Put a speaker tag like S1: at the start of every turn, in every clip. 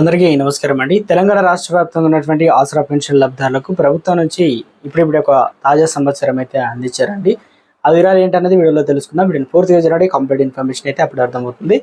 S1: అందరికీ నమస్కారం అండి. తెలంగాణ రాష్ట్ర వ్యాప్తంగా ఉన్నటువంటి ఆసరా పెన్షన్ లబ్ధారులకు ప్రభుత్వం నుంచి ఇప్పుడిప్పుడు ఒక తాజా సంవత్సరం అయితే అందించారండి. ఆ వివరాలు ఏంటనేది వీడియోలో తెలుసుకుందాం. వీడియోని పూర్తిగా చూడండి. కంప్లీట్ ఇన్ఫర్మేషన్ అయితే అప్పుడు అర్థమవుతుంది.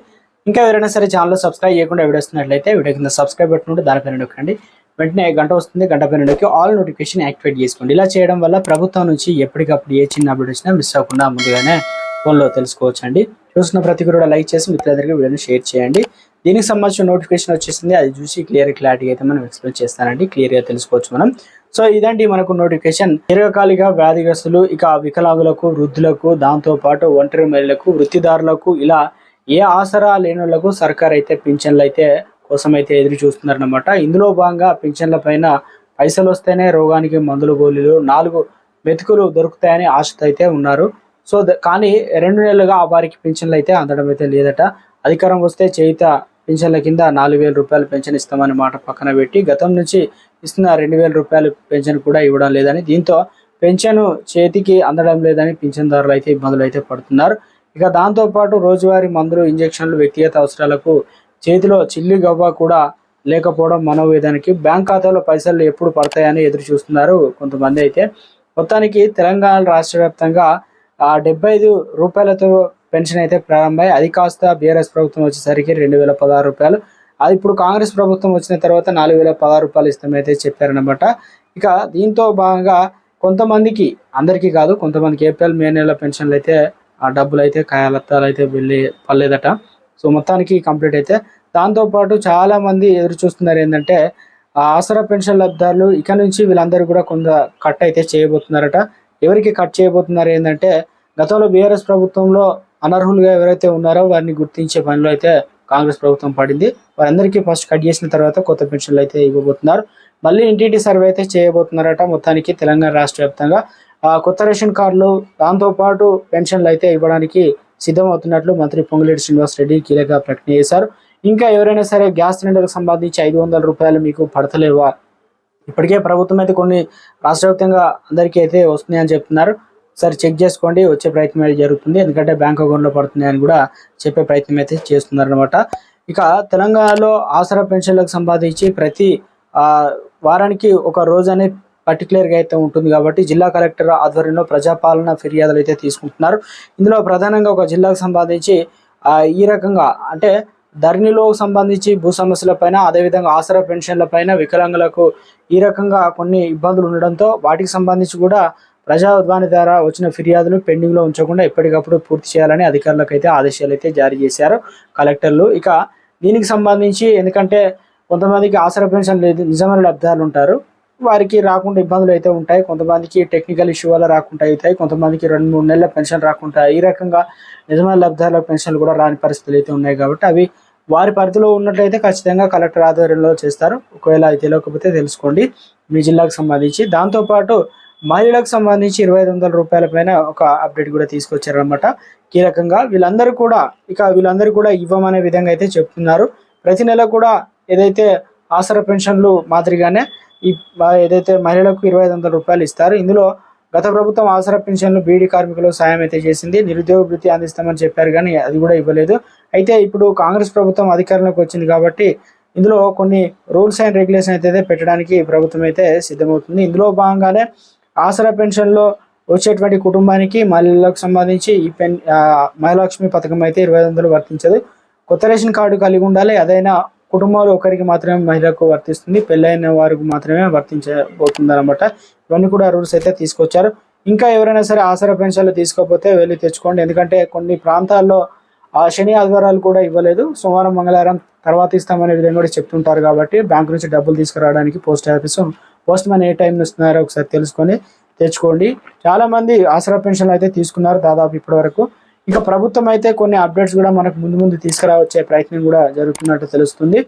S1: ఇంకా ఎవరైనా సరే ఛానల్లో సబ్స్క్రైబ్ చేయకుండా వీడియో వస్తున్నట్లయితే వీడియో కింద సబ్స్క్రైబ్ పెట్టుకుంటే దానిపైన నొక్కండి. వెంటనే గంట వస్తుంది. గంట పైన నొక్కి ఆల్ నోటిఫికేషన్ యాక్టివేట్ చేసుకోండి. ఇలా చేయడం వల్ల ప్రభుత్వం నుంచి ఎప్పటికప్పుడు ఏ చిన్న అప్డేట్ వచ్చినా మిస్ అవ్వకుండా ముందుగానే ఫోన్లో తెలుసుకోవచ్చండి. చూసిన ప్రతి కూడా లైక్ చేసి మిత్రులందరికీ వీడియోని షేర్ చేయండి. దీనికి సంబంధించిన నోటిఫికేషన్ వచ్చేసింది. అది చూసి క్లియర్ క్లారిటీ అయితే మనం ఎక్స్ప్లెయిన్ చేస్తానండి. క్లియర్గా తెలుసుకోవచ్చు మనం. సో ఇదండి మనకు నోటిఫికేషన్ దీర్ఘకాలిక వ్యాధిగ్రస్తులు ఇక వికలాంగులకు వృద్ధులకు దాంతో పాటు ఒంటరి మహిళలకు వృత్తిదారులకు ఇలా ఏ ఆసరా లేనులకు సర్కార్ అయితే పింఛన్లు అయితే కోసం అయితే ఎదురు చూస్తున్నారన్నమాట. ఇందులో భాగంగా పింఛన్ల పైన పైసలు వస్తేనే రోగానికి మందులు గోళీలు నాలుగు మెతుకులు దొరుకుతాయని ఆశతో అయితే ఉన్నారు. సో కానీ రెండు నెలలుగా ఆ వారికి పింఛన్లు అయితే అందడం అయితే లేదట. అధికారం వస్తే చేయిత పింఛన్ల కింద నాలుగు వేల రూపాయలు పెన్షన్ ఇస్తామని మాట పక్కన పెట్టి గతం నుంచి ఇస్తున్న రెండు వేల రూపాయలు పెన్షన్ కూడా ఇవ్వడం లేదని దీంతో పెన్షన్ చేతికి అందడం లేదని పింఛన్దారులు అయితే ఇబ్బందులు అయితే పడుతున్నారు. ఇక దాంతో పాటు రోజువారీ మందులు ఇంజెక్షన్లు వ్యక్తిగత అవసరాలకు చేతిలో చిల్లి గవ్వ కూడా లేకపోవడం మనోవేదానికి బ్యాంక్ ఖాతాలో పైసలు ఎప్పుడు పడతాయని ఎదురు చూస్తున్నారు కొంతమంది అయితే. మొత్తానికి తెలంగాణ రాష్ట్ర వ్యాప్తంగా ఆ డెబ్బై ఐదు రూపాయలతో పెన్షన్ అయితే ప్రారంభమై అది కాస్త బీఆర్ఎస్ ప్రభుత్వం వచ్చేసరికి రెండు వేల పదహారు రూపాయలు. అది ఇప్పుడు కాంగ్రెస్ ప్రభుత్వం వచ్చిన తర్వాత నాలుగు వేల పదహారు రూపాయలు ఇస్తామైతే చెప్పారనమాట ఇక దీంతో భాగంగా కొంతమందికి అందరికీ కాదు కొంతమందికి ఏప్రిల్ మే నెల పెన్షన్లు అయితే ఆ డబ్బులు అయితే కాయలత్తాలు అయితే వెళ్ళి పర్లేదట సో మొత్తానికి కంప్లీట్ అయితే. దాంతోపాటు చాలా మంది ఎదురు చూస్తున్నారు ఏంటంటే ఆ ఆసరా పెన్షన్ లబ్ధారులు ఇక నుంచి వీళ్ళందరూ కూడా కొంత కట్ అయితే చేయబోతున్నారట. ఎవరికి కట్ చేయబోతున్నారు ఏంటంటే గతంలో బీఆర్ఎస్ ప్రభుత్వంలో అనర్హులుగా ఎవరైతే ఉన్నారో వారిని గుర్తించే పనిలో అయితే కాంగ్రెస్ ప్రభుత్వం పడింది. వారందరికీ ఫస్ట్ కట్ చేసిన తర్వాత కొత్త పెన్షన్లు అయితే ఇవ్వబోతున్నారు. మళ్ళీ ఇంటింటి సర్వే అయితే చేయబోతున్నారట మొత్తానికి తెలంగాణ రాష్ట్ర వ్యాప్తంగా. కొత్త రేషన్ కార్డులు దాంతోపాటు పెన్షన్లు అయితే ఇవ్వడానికి సిద్ధమవుతున్నట్లు మంత్రి పొంగులేటి శ్రీనివాస్ రెడ్డి కీలక ప్రకటన చేశారు. ఇంకా ఎవరైనా సరే గ్యాస్ సిలిండర్కి సంబంధించి ఐదు వందల రూపాయలు మీకు పడతలేవా? ఇప్పటికే ప్రభుత్వం అయితే కొన్ని రాష్ట్ర వ్యాప్తంగా అందరికీ అయితే వస్తున్నాయని చెప్తున్నారు. సరే చెక్ చేసుకోండి వచ్చే ప్రయత్నం అయితే జరుగుతుంది. ఎందుకంటే బ్యాంక్ అకౌంట్లో పడుతుంది అని కూడా చెప్పే ప్రయత్నం అయితే చేస్తున్నారనమాట ఇక తెలంగాణలో ఆసరా పెన్షన్లకు సంబంధించి ప్రతి వారానికి ఒక రోజు అనేది పర్టికులర్గా అయితే ఉంటుంది కాబట్టి జిల్లా కలెక్టర్ ఆధ్వర్యంలో ప్రజాపాలన ఫిర్యాదులు అయితే తీసుకుంటున్నారు. ఇందులో ప్రధానంగా ఒక జిల్లాకు సంబంధించి ఈ రకంగా అంటే ధరణిలో సంబంధించి భూ సమస్యలపైన అదేవిధంగా ఆసరా పెన్షన్లపైన వికలాంగులకు ఈ రకంగా కొన్ని ఇబ్బందులు ఉండడంతో వాటికి సంబంధించి కూడా ప్రజావాణి ద్వారా వచ్చిన ఫిర్యాదులు పెండింగ్లో ఉంచకుండా ఎప్పటికప్పుడు పూర్తి చేయాలని అధికారులకు అయితే ఆదేశాలు అయితే జారీ చేశారు కలెక్టర్లు. ఇక దీనికి సంబంధించి ఎందుకంటే కొంతమందికి ఆసర పెన్షన్ లేదు నిజమైన లబ్ధాలు ఉంటారు. వారికి రాకుండా ఇబ్బందులు అయితే ఉంటాయి. కొంతమందికి టెక్నికల్ ఇష్యూ వల్ల రాకుండా అవుతాయి. కొంతమందికి రెండు మూడు నెలల పెన్షన్ రాకుండా ఈ రకంగా నిజమైన లబ్ధాల పెన్షన్లు కూడా రాని పరిస్థితులు అయితే ఉన్నాయి కాబట్టి అవి వారి పరిధిలో ఉన్నట్లయితే ఖచ్చితంగా కలెక్టర్ ఆధ్వర్యంలో చేస్తారు. ఒకవేళ అది తెలియకపోతే తెలుసుకోండి. మీ జిల్లాకు సంబంధించి దాంతోపాటు మహిళలకు సంబంధించి ఇరవై ఐదు వందల రూపాయల పైన ఒక అప్డేట్ కూడా తీసుకొచ్చారనమాట కీలకంగా వీళ్ళందరూ కూడా ఇక వీళ్ళందరూ కూడా ఇవ్వమనే విధంగా అయితే చెప్తున్నారు. ప్రతి నెల కూడా ఏదైతే ఆసరా పెన్షన్లు మాదిరిగానే ఈ ఏదైతే మహిళలకు ఇరవై ఐదు వందల రూపాయలు ఇస్తారు ఇందులో గత ప్రభుత్వం ఆసరా పెన్షన్లు బీడీ కార్మికులు సాయం అయితే చేసింది. నిరుద్యోగ వృత్తి అందిస్తామని చెప్పారు కానీ అది కూడా ఇవ్వలేదు. అయితే ఇప్పుడు కాంగ్రెస్ ప్రభుత్వం అధికారంలోకి వచ్చింది కాబట్టి ఇందులో కొన్ని రూల్స్ అండ్ రెగ్యులేషన్ అయితే పెట్టడానికి ప్రభుత్వం అయితే సిద్ధమవుతుంది. ఇందులో భాగంగానే ఆసరా పెన్షన్లో వచ్చేటువంటి కుటుంబానికి మహిళలకు సంబంధించి ఈ పెన్ మహాలక్ష్మి పథకం అయితే ఇరవై వందలు వర్తించదు. కొత్త రేషన్ కార్డు కలిగి ఉండాలి. అదైనా కుటుంబంలో ఒకరికి మాత్రమే మహిళకు వర్తిస్తుంది. పెళ్ళైన వారికి మాత్రమే వర్తించబోతుంది అనమాట ఇవన్నీ కూడా రూల్స్ అయితే తీసుకొచ్చారు. ఇంకా ఎవరైనా సరే ఆసరా పెన్షన్లు తీసుకోకపోతే వెళ్ళి తెచ్చుకోండి. ఎందుకంటే కొన్ని ప్రాంతాల్లో ఆ శని ఆదివారాలు కూడా ఇవ్వలేదు. సోమవారం మంగళవారం తర్వాత ఇస్తామనే విధంగా కూడా చెప్తుంటారు కాబట్టి బ్యాంక్ నుంచి డబ్బులు తీసుకురావడానికి పోస్ట్ ఆఫీసు పోస్ట్ మ్యాన్ ఏ టైం ఇస్తున్నారో ఒకసారి తెలుసుకొని తెచ్చుకోండి. చాలా మంది ఆసరా పెన్షన్లు అయితే తీసుకున్నారు దాదాపు ఇప్పటి వరకు ఇక ప్రభుత్వం అయితే కొన్ని అప్డేట్స్ కూడా మనకు ముందు ముందు తీసుకురావచ్చే ప్రయత్నం కూడా జరుగుతున్నట్టు తెలుస్తుంది.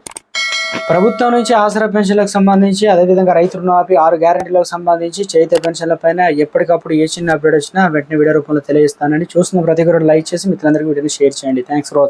S1: ప్రభుత్వం నుంచి ఆసరా పెన్షన్లకు సంబంధించి అదేవిధంగా రైతు రుణమాఫీ ఆరు గ్యారంటీలకు సంబంధించి చేతి పెన్షన్ల పైన ఎప్పటికప్పుడు ఏ చిన్న అప్డేట్ వచ్చినా వెంటనే వీడియో రూపంలో తెలియజేస్తానని చూస్తున్న ప్రతి ఒక్కరు లైక్ చేసి మిత్రులందరికీ వీడియోని షేర్ చేయండి. Thanks for